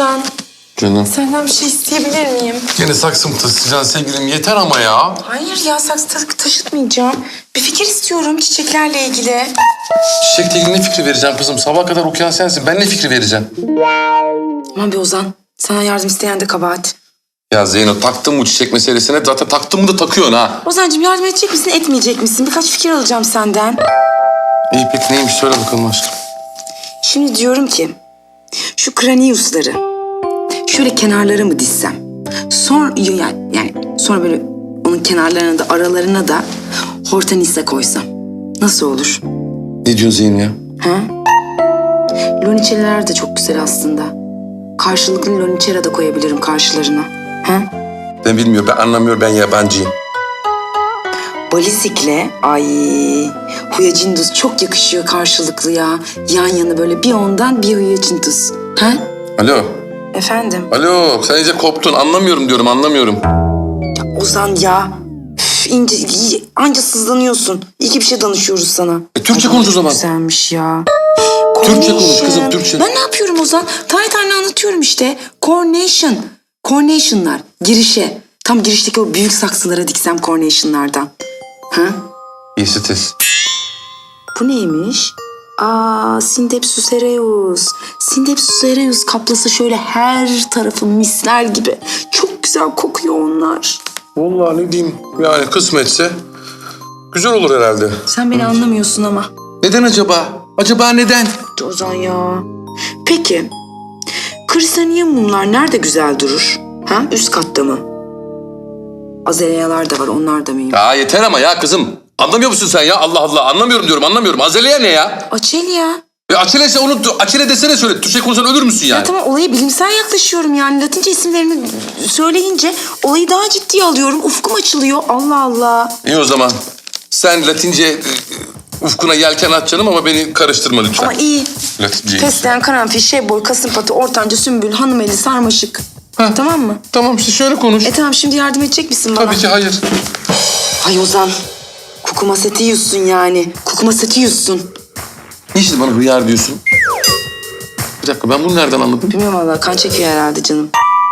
Ozan, Canım. senden bir şey isteyebilir miyim? Yine saksı mı taşıyacaksın sevgilim? Yeter ama ya. Hayır ya saksı ta- taşıtmayacağım. Bir fikir istiyorum çiçeklerle ilgili. Çiçekle ilgili ne fikri vereceğim kızım? Sabah kadar okuyan sensin. Ben ne fikri vereceğim? Aman be Ozan, sana yardım isteyen de kabahat. Ya Zeyno taktın bu çiçek meselesine. Zaten taktın mı da takıyorsun ha. Ozancığım yardım edecek misin, etmeyecek misin? Birkaç fikir alacağım senden. İyi peki neymiş söyle bakalım aşkım. Şimdi diyorum ki, şu kraniusları şöyle kenarlara mı dizsem? Sonra yani, yani sonra böyle onun kenarlarına da aralarına da hortensia koysam. Nasıl olur? Ne diyorsun Zeyno ya? Ha? Loniçeler de çok güzel aslında. Karşılıklı loniçera da koyabilirim karşılarına. Ha? Ben bilmiyorum, ben anlamıyorum, ben yabancıyım. Balizikle ay huyacindus çok yakışıyor karşılıklı ya. Yan yana böyle bir ondan bir huyacindus. Ha? Alo, Efendim? alo. Sen iyice koptun. Anlamıyorum diyorum, anlamıyorum. Ozan ya. Üf, ince, iyi- anca sızlanıyorsun. İyi ki bir şey danışıyoruz sana. E, Türkçe konuş o zaman. Güzelmiş ya. Türkçe konuş kızım. Türkçe. Ben ne yapıyorum Ozan? Tane tane anlatıyorum işte. Coronation. Coronation'lar. Girişe. Tam girişteki o büyük saksılara diksem coronation'lardan. Ha? İyisiz. Bu neymiş? Aa, Sindepsus ereus. Sindepsus ereus kaplasa şöyle her tarafı misler gibi. Çok güzel kokuyor onlar. Vallahi ne diyeyim, yani kısmetse güzel olur herhalde. Sen beni anlamıyorsun ama. Neden acaba? Acaba neden? Ozan ya. Peki, krisaniyumumlar nerede güzel durur? Ha, üst katta mı? Azaleyalar da var, onlar da mıyım? Ya yeter ama ya kızım. Anlamıyor musun sen ya? Allah Allah anlamıyorum diyorum anlamıyorum. Azalea ne ya? Açelya. E Açile ise onu Açile desene söyle. Türkçe konuşsan ölür müsün yani? Ya tamam olayı bilimsel yaklaşıyorum yani. Latince isimlerini söyleyince olayı daha ciddiye alıyorum. Ufkum açılıyor. Allah Allah. İyi o zaman. Sen Latince e, ufkuna yelken at canım ama beni karıştırma lütfen. Ama iyi. Latince. Fesleğen, karanfil, şebboy, kasımpatı, ortanca, sümbül, hanımeli, sarmaşık. Tamam mı? Tamam işte şöyle konuş. E tamam şimdi yardım edecek misin bana? Tabii ki hayır. Ay Ozan. Kukuma seti yiyorsun yani. Kukuma seti yiyorsun. Niçin bana hıyar diyorsun? Bir dakika ben bunu nereden anladım? Bilmiyorum valla kan çekiyor herhalde canım.